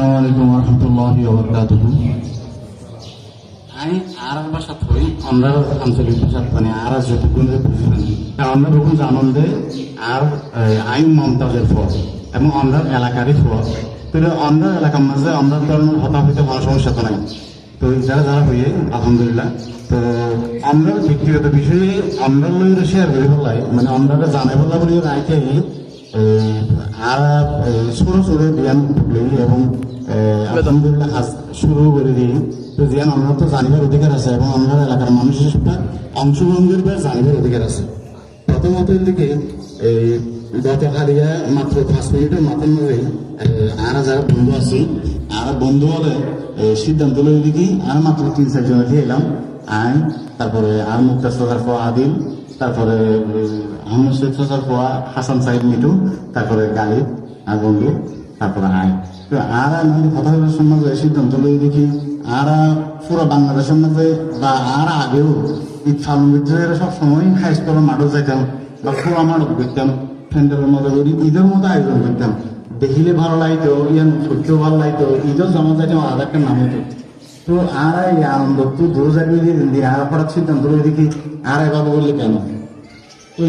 আসসালামু আলাইকুম রহমতুল্লাহি ওবরকাতুহু। আমি আর ভাষা থই আমরা আঞ্চলিক ভাষা মানে আর যতক্ষণ বুঝলেন আমরা যখন জানন আর আইন মমতাজের ফল এবং আমরা এলাকারই ফল তাহলে আমরা এলাকার মাঝে আমরা ধরনের হতা হইতে কোনো সমস্যা তো নাই। তো যারা যারা হইয়ে, আলহামদুলিল্লাহ, তো আমরা ব্যক্তিগত বিষয়ে আমরা লইলে শেয়ার করে ফেলাই মানে আমরা জানাই ফেলা বলি রাইতে আর ছোট ছোট জ্ঞান এবং আলহামদুলিল্লাহ আজ শুরু করে দিই। তো জ্ঞান আমরা তো জানিবার অধিকার আছে এবং আমরা এলাকার মানুষের সাথে অংশগ্রহণের ব্যাপারে জানিবার অধিকার আছে। প্রথমত দিকে এই গত হারিয়া মাত্র পাঁচ মিনিটের মাথার মধ্যে আর যারা বন্ধু আছি আর বন্ধু হলে সিদ্ধান্ত লই দিকে আর মাত্র তিন চারজন দিয়ে এলাম। আইন তারপরে আর মুক্তা সদার ফোয়া আদিল তারপরে আহমদ সৈয়দ সদার ফোয়া হাসান সাহেব মিটু তারপরে গালিব আর বন্ধু তারপরে আইন। আর মানে কথা বলার সমাজে সিদ্ধান্ত লই দেখি, আর পুরো বাংলাদেশের মধ্যে বা আর আগেও ঈদ ফালন বিদ্রোহের সব সময় হাই স্কুলের মাঠও যাইতাম বা পুরো মাঠও দেখতাম ফ্রেন্ডের মতো করি ঈদের মতো আয়োজন করতাম। দেখিলে ভালো লাগতো, ইয়ান সত্যিও ভালো লাগতো ঈদও জমা যাইতাম আলাদা একটা নাম হতো তো আর এই আনন্দ তো দূর যাবি দিয়ে আর পড়ার সিদ্ধান্ত লই দেখি, আর এবার বললে কেন? তো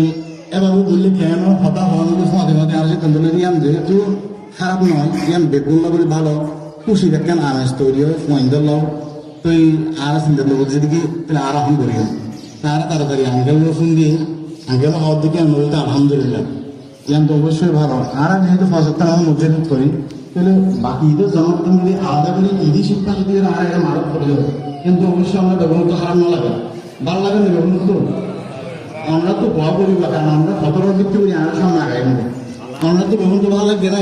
এবার বললে কেন? হতা হওয়ার মাঝে মাঝে আর সিদ্ধান্ত লই দিয়াম, যেহেতু খারাপ নয় ইয়ান বেগুন বলে ভালো। খুশি দেখেন আমেজ তৈরি হয় মহিন্দ্র লও তুই আর চিন্তা করব যেদিকে তাহলে আর এখন করি তারা তাড়াতাড়ি আঙ্কেল ফোন দিয়ে আঙ্কেল হওয়ার দিকে আমি বলতে আলহামদুলিল্লাহ ইয়ান তো অবশ্যই ভালো। আর আমি যেহেতু ফসলটা আমার মধ্যে করি তাহলে বাকি ঈদের জন্মদিন যদি আলাদা করে ঈদি শিক্ষা যদি আর এরা মারক করে দেবে কিন্তু অবশ্যই আমরা ব্যবহার তো না লাগে। ভালো লাগে না ব্যবহার তো। আমরা তো ভয় করি বা কারণ আমরা কতটা দিক করি আর সামনে নেব। আমরা তো ব্যবহার তো ভালো লাগবে না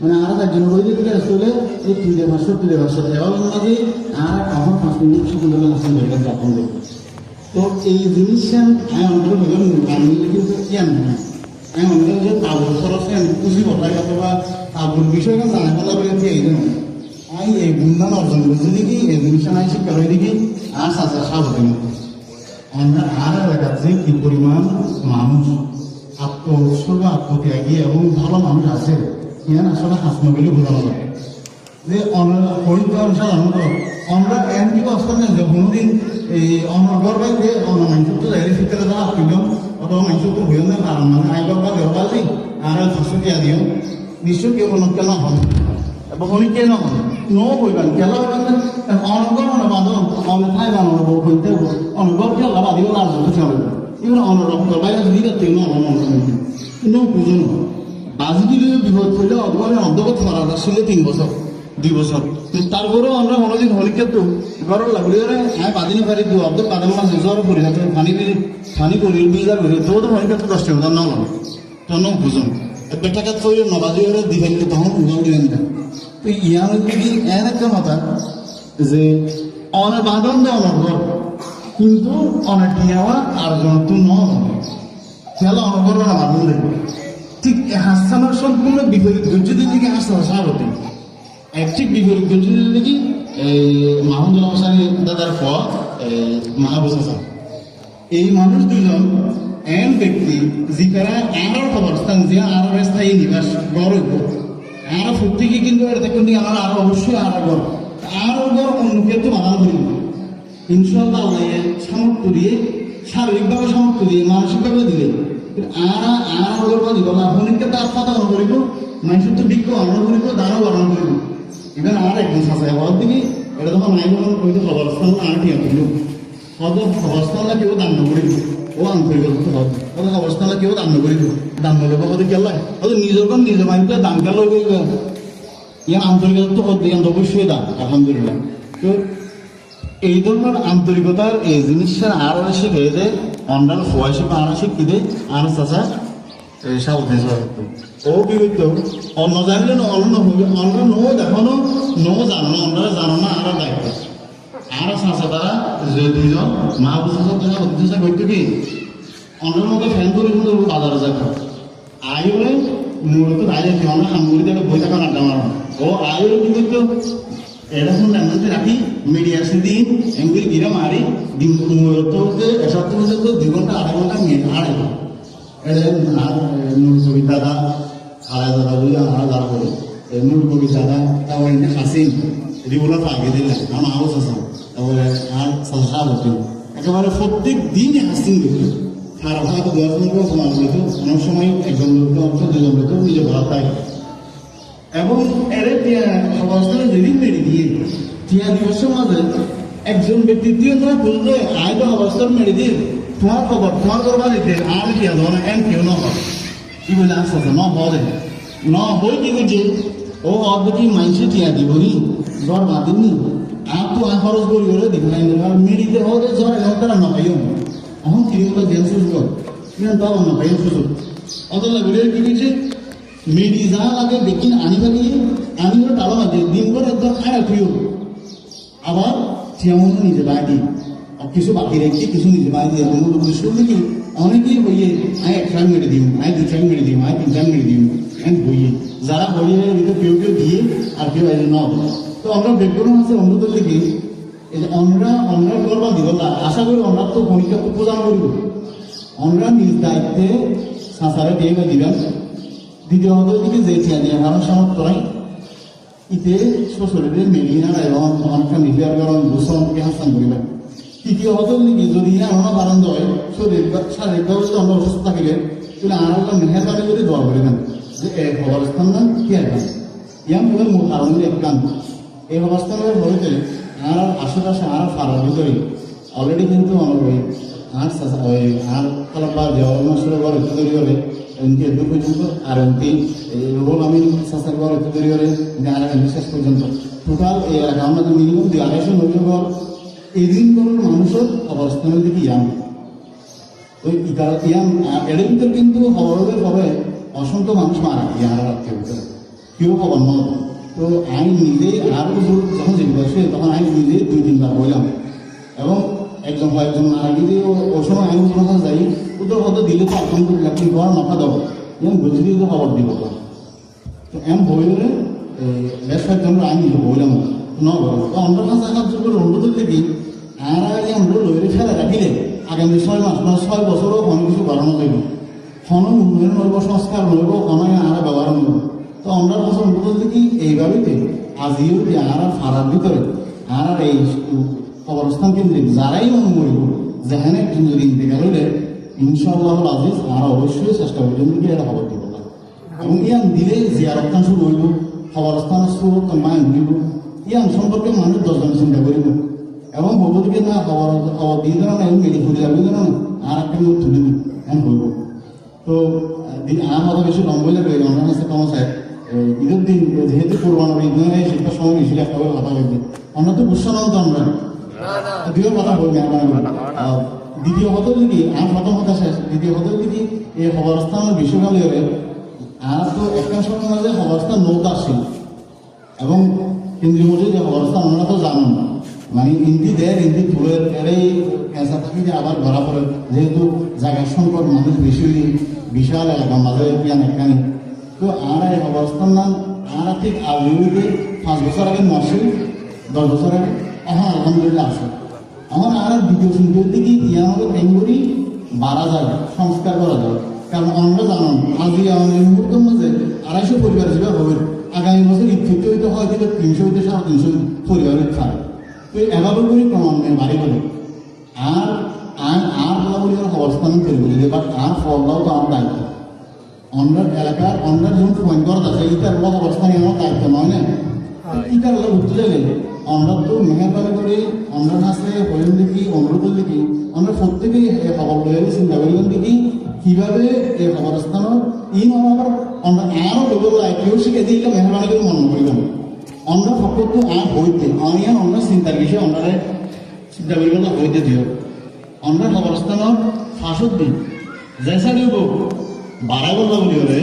মানে আর একজন গেলে চলে এই তুই দে পাঁচশো তুই দে পাঁচশো মাঝে আর এখন পাঁচ মিনিট সুন্দর ধরে গেছে আপন তো এই জিনিসটা আমি ভেবেন বাংলা কিন্তু জ্ঞান নয় আমি অন্তর যে তাবুর খরচ আমি খুশি বলাই অথবা তাবুর বিষয়টা জানা বলা বলে এই জন্য আমি এই গুণদান অর্জন করছি দেখি, এই জিনিসটা নাই শিক্ষা হয়ে দেখি? আর সাজা সাবধান আমরা আর এলাকাতে কি পরিমাণ মানুষ আত্ম উৎসর্গ আত্মত্যাগী এবং ভালো মানুষ আছে ইয়ান আসলে হাসনা বলে বোঝানো যায় যে হরিত সাধারণত আমরা এন কি কষ্ট নেই যে কোনোদিন এই অনগর বাইরে অন মানুষ তো যাই শিক্ষা দেওয়া আসছিল অথবা মানুষ তো হইল না কারণ মানে আইবার বা বের পালি আর দুশো টিয়া দিও? নিশ্চয় কেউ কোনো কেন হবে এবং উনি কেন নো হইবেন কেলা হইবেন অনগর মানে বাঁধো অনথায় বানানো হইতে অনগর কে লাভ দিব না বুঝতে হবে এগুলো অনরক্ত বাইরে যদি দেখতে না অনগর কিন্তু বুঝুন বাজদিলে বিপদ করলে অথবা অন্তর্গত করা আসলে তিন বছর দুই কিন্তু তারপরেও আমরা কোনোদিন হলিকে তো ঘর লাগলে আমি বাদিনী পারি দু অব্দ কাদাম মাছ জ্বর পরি হাতে পানি বিল পানি করি বিজার করি তো তো হলিকে তো দশ টাকা না লাগে তো ন বুঝুন বেটাকে তো নবাজি হলে দিবেন তখন না তো ইয়ার দিকে এর একটা যে অনেক বাদন দেওয়া ঘর কিন্তু অনেক টিয়াওয়া আর জন তো ন খেলা অনগর আমার দেখবে ঠিক হাসানোর সম্পূর্ণ বিপরীত গজ্জিদের দিকে হাসানো স্বাভাবিক এক ঠিক বিপরীত গজ্জিদের দিকে মাহমুদুল হাসানি দাদার ফ মাহবুজ হাসান এই মানুষ দুজন এন ব্যক্তি যিকারা আরও অবস্থান যে আরও স্থায়ী নিবাস গড় হইব আরও কিন্তু এটা দেখুন আমার আরও অবশ্যই আরও গড় আরও গড় অন্য ক্ষেত্রে বাধা করিব ইনশাল্লাহ সামর্থ্য দিয়ে, শারীরিকভাবে সামর্থ্য দিয়ে মানসিকভাবে দিলে আর আর ওদের দিব না হনিকে তার কথা অন করিব মানুষের তো বিজ্ঞ অন করিব দানও বরণ করিব এবার আর একজন সাজায় হওয়ার দিকে এটা তখন নাই বরণ করিতে খবরস্থান আর ঠিক আছে হয়তো খবরস্থানটা কেউ দান করিব ও আন্তরিক হবে ওদের খবরস্থানটা কেউ দান করিব দান করবে কত কেলাই হয়তো নিজের কোন নিজের মাইন্ডটা দান করিব ইয়ার আন্তরিকতা তো হতে অবশ্যই দান, আলহামদুলিল্লাহ। তো এই ধরনের আন্তরিকতার এই জিনিসটা আরও শিখে যে অন্যান্য ফয়সে আরও দে আর চাষা সাউথ সাউথ ও হইতো অন্য জানলে না অন্য হবে অন্য নো দেখানো নো জানো না অন্যরা জানো না আর দায়িত্ব আর সাঁচা তারা, যে দুইজন মা বুঝে কথা উদ্দেশ্য করতো কি? অন্যের মতো ফ্যান করে কিন্তু বাজারে যাবে আই বলে মূলত বাইরে আমরা সামগ্রী থেকে বই থাকা মারো ও আই কি করতো? রাখি মিডিয়ার দিন এগুলি গিরে মারি, দিন হচ্ছে এসব পর্যন্ত দুই ঘণ্টা, আড়াই ঘণ্টা মিনিট আড়াই আর নুর কবি দাদা আড়াই দাদা বলে আড়াই দাদা বলে। নুর কবি দাদা তারপরে এনে হাসিন। এগুলো পাগে দিলে আমার হাউস আছে তারপরে আর সাজা হতো একেবারে প্রত্যেক দিনই হাসিন দেখি। খারাপ হয়তো দশ মিনিট অনেক সময় একজন লোক অংশ দুজন লোক নিজে ভালো থাকে এবং এর যেদিন মেরে দিয়ে টিয়া দিবসের মাঝে একজন ব্যক্তি দিয়ে তোমার বুঝলে আয় তো অবস্থান মেরে দিয়ে, তোমার খবর, তোমার করবা দিতে আর টিয়া দেবো না এন কেউ ন হয় কি বলে আসতে আছে? ন হবে ন হই কি করছে? ও অর্ধেক মানুষে টিয়া দিব নি জ্বর বাঁধিনি আর তো আয় খরচ করি ওরে দিব না আর মেরিতে হতে জ্বর এমন তারা ন পাইও এখন কি হতো জেন সুযোগ তাও ন পাইও সুযোগ অত লাগলে কি হয়েছে যা লাগে বেকিন আনি থাকি আমি ওর তালা মাঝে দিন করে একদম খায় প্রিয় আবার যেমন নিজে বাড়ি কিছু বাকি রেখে কিছু নিজে বাড়ি দিয়ে কোনো লোক শুনলে কি অনেকেই বইয়ে আয় এক ট্রাক মেরে দিম, আয় দু ট্রাক মেরে দিম, আয় তিন ট্রাক মেরে দিম এন বইয়ে যারা বইয়ে এদিকে কেউ কেউ দিয়ে আর কেউ এনে ন তো আমরা বেগুন আছে এই যে আমরা আমরা করবা দিব আশা করি আমরা তো পরীক্ষা প্রদান করব। আমরা নিজ দায়িত্বে সাঁসারে দিয়ে দিবেন। দ্বিতীয়ত দিকে যে টিয়া দিয়ে কারণ সামর্থ্য নাই, ইতে শ্বশুরের মেলিয়ে না এবং অনেকটা নিজের কারণ দূষণকে হাসান করিবেন তৃতীয় হতো নাকি যদি আমরা কারণ হয় শরীর শারীরিকভাবে যদি আমরা অসুস্থ থাকিলে, তাহলে আর একটা মেহরবানি করে দোয়া করিবেন, যে এক অবস্থান না কি আর ইয়াম বলে মূল কারণ এক গান এই অবস্থানের হইতে আর আশেপাশে আর ফারার ভিতরে অলরেডি কিন্তু আমার আর ওই আর খালাপা দেওয়াল মাসের ঘর একটু তৈরি করে এমনকি এদূর পর্যন্ত আর এমপি রুহুল আমিন সাসার ঘর একটু তৈরি করে আর এমপি শেষ পর্যন্ত। টোটাল এই এলাকা আমাদের মিনিমাম দুই আড়াইশো নব্বই ঘর। এই করুন মানুষের অবস্থানের দিকে ইয়াম ওই ইয়াম এর ভিতরে কিন্তু খবরের হবে অসংখ্য মানুষ মারা ইয়ার রাখতে ভিতরে। কেউ খবর নয় তো আমি নিজেই আর যখন জিজ্ঞাসা তখন আমি নিজে দুই তিনবার বললাম। এবং একজন কয়েকজন মারা গিয়ে ও সময় আমি কথা যাই ওদের হয়তো দিলে তো আলহামদুলিল্লাহ কিন্তু আর মাথা দেবো এম বুঝে দিয়ে খবর দিব তো এম বইলে বেশ কয়েকজন আমি বললাম ন তো কাছে সাহায্য করে অনুরোধ থেকে আর আগে আমরা লইরে ফেলে রাখিলে আগামী ছয় মাস বা ছয় বছরও অনেক কিছু বাড়ানো যাইব ক্ষণ উন্নয়ন হইব সংস্কার হইব ক্ষণায় আর ব্যবহার হইব তো আমরা অনুরোধ থেকে এইভাবেতে আজিও যে আর ফারার ভিতরে আর এই অবস্থান কেন্দ্রিক যারাই মনে মরিব, যেখানে একজন যদি ইন্তেকার হইলে ইনশাআল্লাহ আজিজ আর অবশ্যই চেষ্টা করবেন যে এটা খবর দিব। না এবং ইয়ান দিলে জিয়ারতখান শুরু হইব খবরস্থান শুরু মায় ঘুরিব ইয়ান সম্পর্কে মানুষ দশজন চিন্তা করিব। এবং ভগবতকে না খবর দিয়ে দেওয়া না মেডি ফুলে যাবে না আর একটা মুখ তুলে এমন হইব। তো দিন আমার বেশি লম্বা লাগবে আমার কম আছে ঈদের দিন, যেহেতু কোরবান ঈদ নয় সেটা সময় বেশি একটা করে কথা বলবে আমরা তো বুঝছ না তো আমরা দ্বিতীয় কথা বলবি আমার দ্বিতীয় হতো যদি আর প্রথম কথা শেষ দ্বিতীয় হতো যদি এই খবরস্থান বিশ্বকাল আর তো একটা সময় মাঝে খবরস্থান নৌকা ছিল এবং কেন্দ্রীয় মসজিদ যে খবরস্থান আমরা তো জানো না মানে ইন্দি দেয় ইন্দি ফুলের এরাই ক্যান্সার থাকি যে আবার ধরা পড়ে যেহেতু জায়গার সংকট মানুষ বেশি বিশাল এলাকা মাঝে পিয়ান একখানি তো আর এই অবস্থান নাম আর ঠিক আগে পাঁচ বছর আগে নরসিং দশ বছর আগে এখন আলহামদুলিল্লাহ আছে। আমার আর দ্বিতীয় শুনতে দিকে ইয়া আমাকে প্রেম করি বাড়া যায়, সংস্কার করা যায়। কারণ আমরা জানান আজি আমাদের মুহূর্তের মধ্যে আড়াইশো পরিবার হিসেবে হবে। আগামী বছর ঈদ হইতে হয় থেকে তিনশো হইতে সাড়ে তিনশো পরিবারের খায় তো এভাবে করে প্রমাণ নেই, বাড়ি বলে আর আর আর বলা বলি অবস্থান তৈরি করি বাট আর ফলটাও তো আমার দায়িত্ব অন্যার এলাকার অন্যার যেমন পয়েন্ট করা আছে ইটার লোক অবস্থানে আমার দায়িত্ব নয়, না? লোক উঠতে গেলে আমরা তো মেহরবানি করে, আমরা কাছে হইলেন দেখি অনুরোধ দেখি, আমরা প্রত্যেকেই খবর লয়ে চিন্তা করিলেন দেখি, কীভাবে এই খবরস্থানের ই নহবার আমরা আরও লোকের কেউ শিখে দিলে মেহরবানি করে মনে করিলাম আমরা ফকত আর হইতে অনিয়ান অন্য চিন্তার বিষয়ে আমরা চিন্তা করিব না হইতে দিও। আমরা খবরস্থানের ফাঁসত দিন জেসা দিব বাড়াই বলবা বুলি ক'লে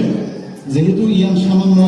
যিহেতু ইয়ান সামান্য